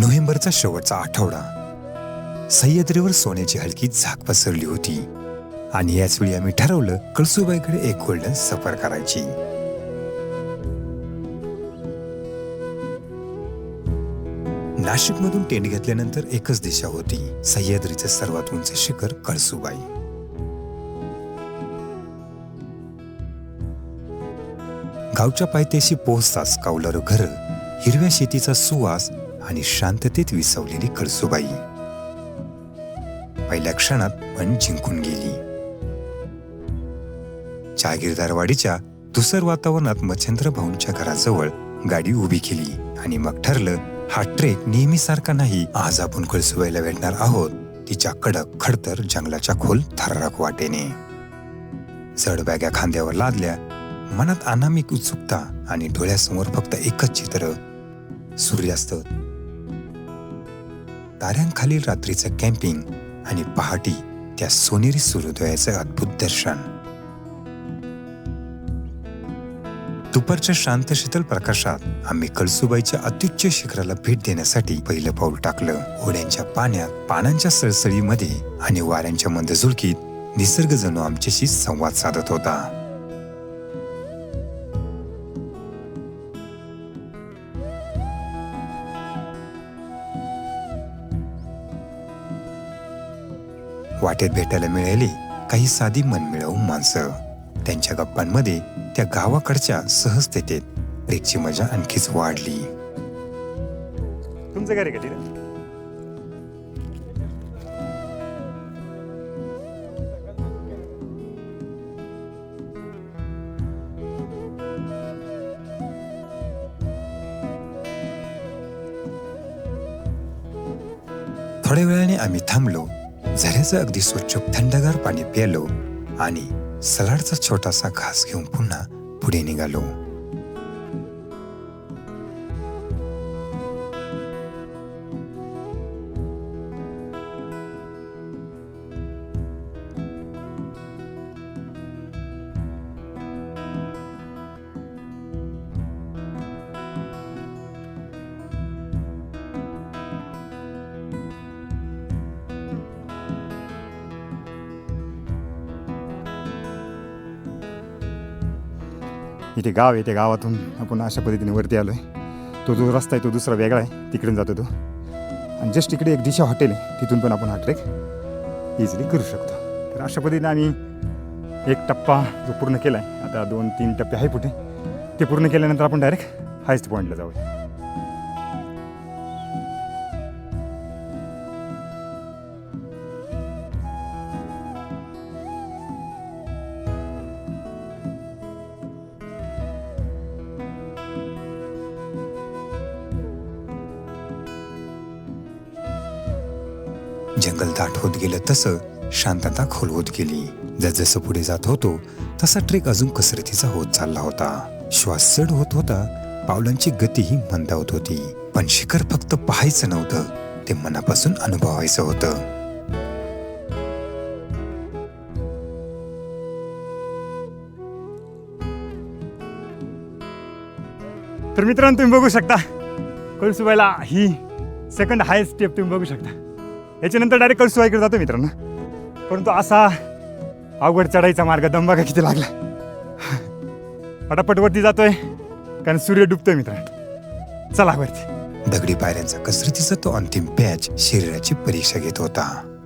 नोव्हेंबरचा शेवटचा आठवडा. सह्याद्रीवर सोन्याची हलकी झाक पसरली होती आणि याच वेळी आम्ही ठरवलं कळसुबाईकडे एक गोल्डन सफर करायची. नाशिकमधून टेंट घेतल्यानंतर एकच दिशा होती सह्याद्रीचे सर्वात उंच शिखर कळसुबाई. गावच्या पायथ्याशी पोहोचताच कौलारू घर हिरव्या शेतीचा सुवास आणि शांततेत विसवलेली कळसुबाई पहिल्या क्षणात मन जिंकून गेली. जहागीरदारवाडीच्या धुसर वातावरणात मच्छेंद्र भाऊंच्या घराजवळ गाडी उभी केली आणि मग ठरलं हा ट्रेक नेहमीसारखा नाही आज आपण कळसुबाईला भेटणार आहोत तिच्या कडक खडतर जंगलाच्या खोल थरारक वाटेने. जड बॅग्या खांद्यावर लादल्या मनात अनामिक उत्सुकता आणि डोळ्यासमोर फक्त एकच चित्र सूर्यास्त ताऱ्यांखालील रात्रीचं कॅम्पिंग आणि पहाटी त्या सोनेरी सूर्योदयाचं अद्भुत दर्शन. दुपारच्या शांत शीतल प्रकाशात आम्ही कळसुबाईच्या अत्युच्च शिखराला भेट देण्यासाठी पहिलं पाऊल टाकलं. ओढ्यांच्या पाण्यात पानांच्या सळसळीमध्ये आणि वाऱ्यांच्या मंदझुळकीत निसर्ग जणू आमच्याशी संवाद साधत होता. वाटेत भेटायला मिळाली काही साधी मनमिळावू माणसं. त्यांच्या गप्पांमध्ये त्या गावाकडच्या सहजतेत ट्रेकची मजा आणखीच वाढली. तुमचं घर आहे का तिथे? थोड्या वेळाने आम्ही थांबलो. झऱ्याचं अगदी स्वच्छ थंडगार पाणी प्यालो आणि सलाडचा छोटासा घास घेऊन पुन्हा पुढे निघालो. इथे गाव आहे त्या गावातून आपण अशा पद्धतीने वरती आलो आहे तो जो रस्ता आहे तो दुसरा वेगळा आहे तिकडून जातो तो. आणि जस्ट इकडे एक दिशा हॉटेल आहे तिथून पण आपण हा ट्रेक इझिली करू शकतो. तर अशा पद्धतीने आम्ही एक टप्पा जो पूर्ण केला आहे आता दोन तीन टप्पे आहे पुढे ते पूर्ण केल्यानंतर आपण डायरेक्ट हायस्ट पॉईंटला जाऊया. जंगल दाट होत गेलं तसं शांतता खोल होत गेली. जसजसं पुढे जात होतो तसा ट्रेक अजून कसरतीचा होत चालला होता. श्वास चढ होत होता पावलांची गतीही मंदावत होती. पण शिखर फक्त पाहायचं नव्हतं ते मनापासून अनुभवायचं होतं. तर मित्रांनो तुम्ही बघू शकता कळसुबाईला ही सेकंड हायस्ट स्टेप तुम्ही बघू शकता. याच्यानंतर डायरेक्ट कळसुबाईकडे जातो मित्रांनो. परंतु असा अवघड चढाईचा मार्ग दम बघा किती लागला. पटापट वरती जातोय कारण सूर्य डुबतोय मित्रांनो. चला वरती. दगडी पायऱ्यांचा कसरतीचा तो अंतिम पॅच शरीराची परीक्षा घेत होता.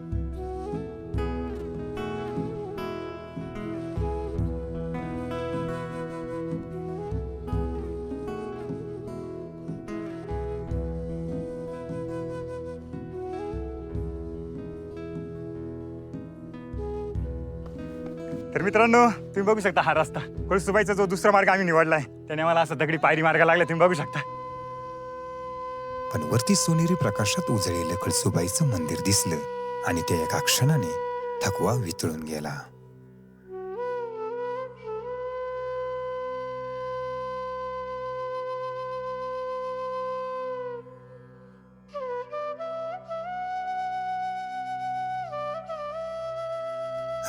तर मित्रांनो तुम्ही बघू शकता हा रस्ता. कोळसुबाईचा जो दुसरा मार्ग आम्ही निवडला आहे त्याने मला असा दगडी पायरी मार्ग लागला तुम्ही बघू शकता. पण वरती सोनेरी प्रकाशात उजळलेलं कळसुबाईचं मंदिर दिसलं आणि त्या एका क्षणाने थकवा वितळून गेला.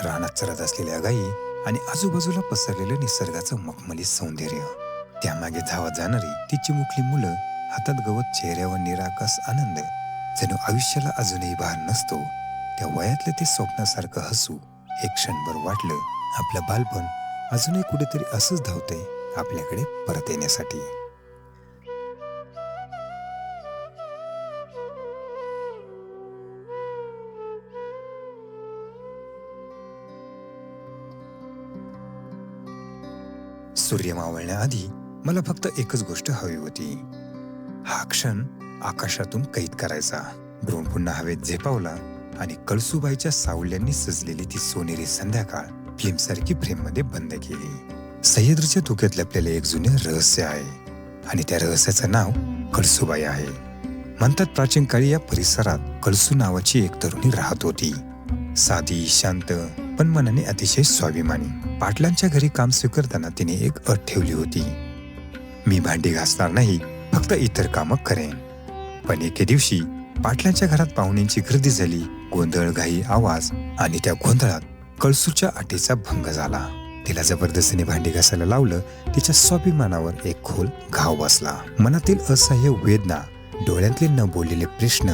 रानात चरत असलेल्या गायी आणि आजूबाजूला पसरलेलं निसर्गाचं मखमली सौंदर्य. त्यामागे धावत जाणारी ती चिमुकली मुलं हातात गवत चेहऱ्यावर निराकास आनंद. जणू आयुष्याला अजूनही भार नसतो. त्या वयातलं ते स्वप्नासारखं हसू एक क्षणभर वाटलं आपलं बालपण अजूनही कुठेतरी असंच धावतंय आपल्याकडे परत येण्यासाठी. सूर्य मावळण्याआधी मला फक्त एकच गोष्ट हवी होती. हा क्षण आकाशातून कैद करायचा. ड्रोन पुन्हा हवेत झेपावला आणि कळसुबाईच्या सावल्यांनी सजलेली ती सोनेरी संध्याकाळ फिल्मसारखी फ्रेममध्ये बंद केली. सह्याद्रीच्या धुक्यात लपलेले एक जुने रहस्य आहे आणि त्या रहस्याचं नाव कळसुबाई आहे. म्हणतात प्राचीन काळी या परिसरात कळसू नावाची एक तरुणी राहत होती. साधी शांत पण मनाने अतिशय स्वाभिमानी. पाटलांच्या घरी काम स्वीकारताना तिने एक अट ठेवली होती. मी भांडी घासणार नाही फक्त इतर कामं करेन. पण एके दिवशी पाटलांच्या घरात पाहुण्यांची गर्दी झाली. गोंधळ घाई आवाज आणि त्या गोंधळात कळसूच्या अटीचा भंग झाला. तिला जबरदस्तीने भांडी घासायला लावलं. तिच्या स्वाभिमानावर एक खोल घाव बसला. मनातील असह्य वेदना डोळ्यातले न बोललेले प्रश्न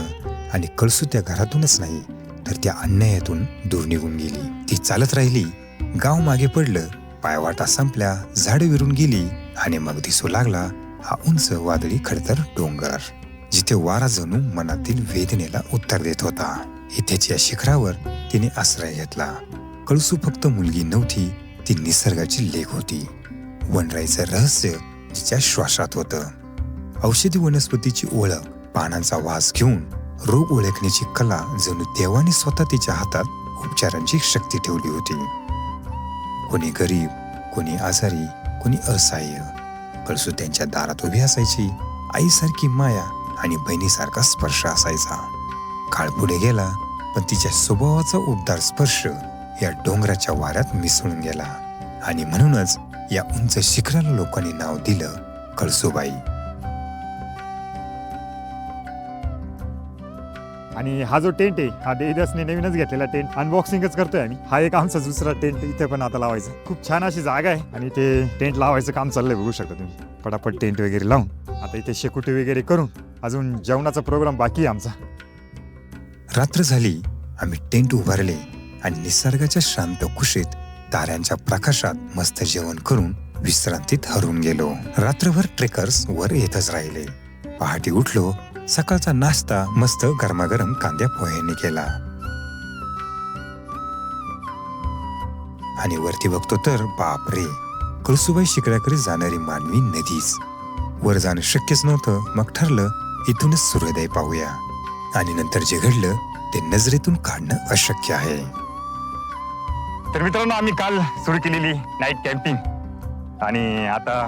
आणि कळसू त्या घरातूनच नाही. तर त्या अन्यायातून दूर निघून गेली. ती चालत राहिली. गाव मागे पडलं. पायवाटा संपल्या. झाड विरून गेली आणि मग दिसू लागला हा उंच वादळी खडतर डोंगर जिथे वारा जणू मनातील वेदनेला उत्तर देत होता. इथेच्या शिखरावर तिने आश्रय घेतला. कळसू फक्त मुलगी नव्हती ती निसर्गाची लेख होती. वनराईचं रहस्य तिच्या श्वासात होतं. औषधी वनस्पतीची ओळख पानांचा वास घेऊन रोग ओळखण्याची कला जणू देवाने स्वतः तिच्या हातात उपचारांची शक्ती ठेवली होती. कोणी गरीब कोणी आजारी कोणी असहाय्य कळसू त्यांच्या दारात उभी असायची आईसारखी माया आणि बहिणीसारखा स्पर्श असायचा. काळ पुढे गेला पण तिच्या स्वभावाचा उबदार स्पर्श या डोंगराच्या वाऱ्यात मिसळून गेला. आणि म्हणूनच या उंच शिखराला लोकांनी नाव दिलं कळसूबाई. आणि हा जो टेंट आहे हा देवीदासने नवीनच घेतलेला टेंट अनबॉक्सिंगच करतोय आम्ही. हा एक आमचा दुसरा टेंट इथे पण आता लावायचा. खूप छान अशी जागा आहे आणि ते टेंट लावायचं काम चाललंय बघू शकता तुम्ही. पटापट टेंट वगैरे लावून. आता इथे शेकुटी वगैरे करून अजून जेवणाचा प्रोग्राम बाकी आहे आमचा. रात्र झाली आम्ही टेंट उभारले आणि निसर्गाच्या शांत कुशीत ताऱ्यांच्या प्रकाशात मस्त जेवण करून विश्रांतीत हरून गेलो. रात्रभर ट्रेकर्स वर येतच राहिले. पहाटे उठलो सकाळचा नाश्ता मस्त गरमागरम कांद्या पोह्यांनी केला. आणि वरती बघतो तर बापरे! कळसुबाई शिकड्याकडे जाणारी मानवी नदीच. वर जाणं शक्यच नव्हतं. मग ठरलं इथूनच सूर्योदय पाहूया. आणि नंतर जे घडलं ते नजरेतून काढणं अशक्य आहे. तर मित्रांनो आम्ही काल सुरू केलेली नाईट कॅम्पिंग आणि आता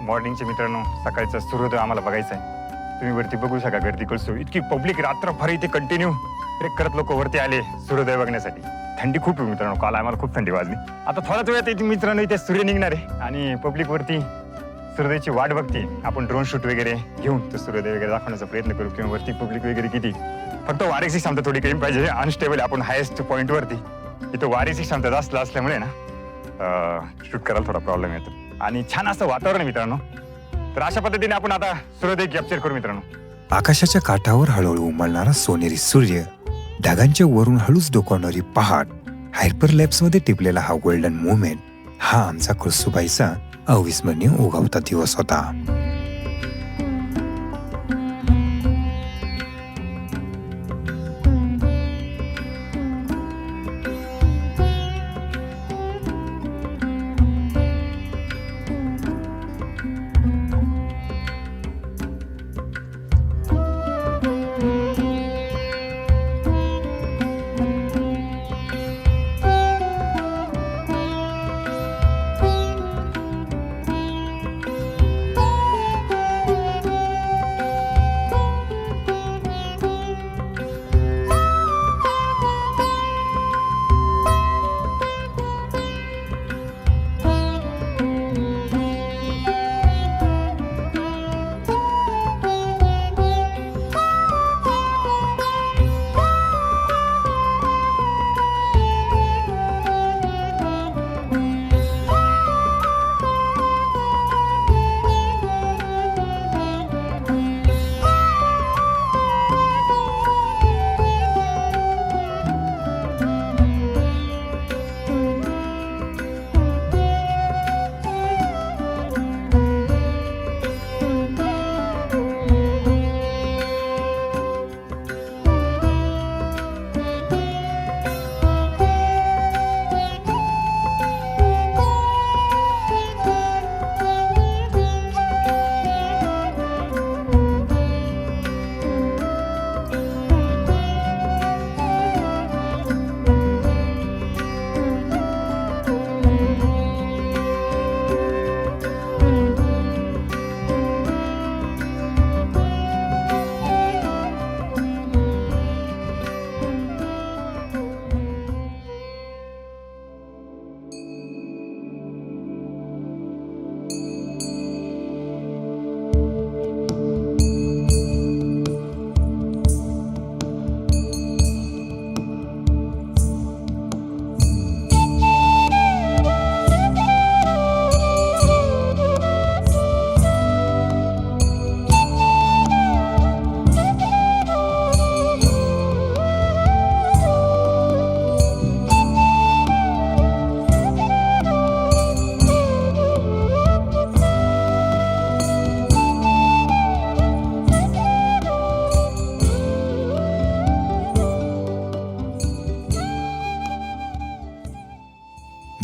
मॉर्निंगचे मित्रांनो सकाळचा सूर्योदय आम्हाला बघायचा आहे तुम्ही वरती बघू शका गर्दी कळसू इतकी पब्लिक रात्रभर इथे कंटिन्यू ट्रेक करत लोक वरती आले सूर्योदय बघण्यासाठी. थंडी खूप आहे मित्रांनो. काल आम्हाला खूप थंडी वाजली. आता थोड्याच वेळात इथे मित्रांनो इथे सूर्य निघणार आहे. आणि पब्लिक वरती सूर्योदयाची वाट बघते. आपण ड्रोन शूट वगैरे घेऊन तो सूर्योदय वगैरे दाखवण्याचा प्रयत्न करू. किंवा वरती पब्लिक वगैरे किती. फक्त वारेची क्षमता थोडी कमी पाहिजे. अनस्टेबल आपण हायेस्ट पॉईंट वरती. इथं वारेची क्षमता जास्त असल्यामुळे ना शूट करायला थोडा प्रॉब्लेम येतो. आणि छान असं वातावरण आहे मित्रांनो. तर अशा पद्धतीने आपण आता सूर्योदय कॅप्चर करू मित्रांनो. आकाशाच्या काठावर हळूहळू उमलणारा सोनेरी सूर्य ढगांच्या वरून हळूच डोकावणारी पहाट हायपरमध्ये टिपलेला हा गोल्डन मुवमेंट हा आमचा कळसुबाईचा अविस्मरणीय उगवता दिवस होता.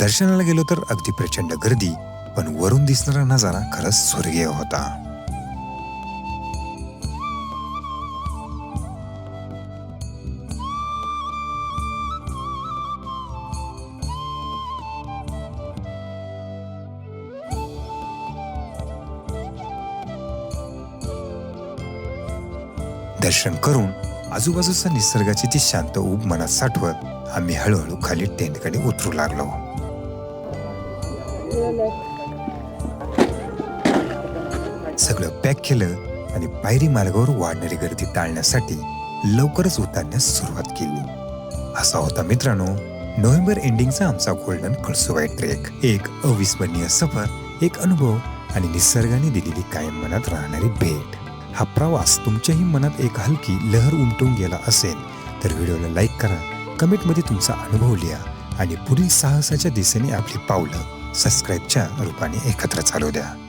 दर्शनाला गेलो तर अगदी प्रचंड गर्दी पण वरून दिसणारा नजारा खरंच स्वर्गीय होता. दर्शन करून आजूबाजूचा निसर्गाची ती शांत ऊब मनात साठवत आम्ही हळूहळू खाली टेंटकडे उतरू लागलो. सगळं पॅक केलं आणि पायरी मार्गावर वाढणारी गर्दी टाळण्यासाठी लवकरच उतरण्यास सुरुवात केली. असा होता मित्रांनो नोव्हेंबर एंडिंगचा आमचा गोल्डन कळसुबाई ट्रेक एक अविस्मरणीय सफर एक अनुभव आणि निसर्गाने दिलेली कायम मनात राहणारी भेट. हा प्रवास तुमच्याही मनात एक हलकी लहर उमटून गेला असेल तर व्हिडिओला लाईक करा कमेंटमध्ये तुमचा अनुभव लिहा आणि पुढील साहसाच्या दिशेने आपली पावलं सबस्क्राईबच्या रूपाने एकत्र चालू द्या.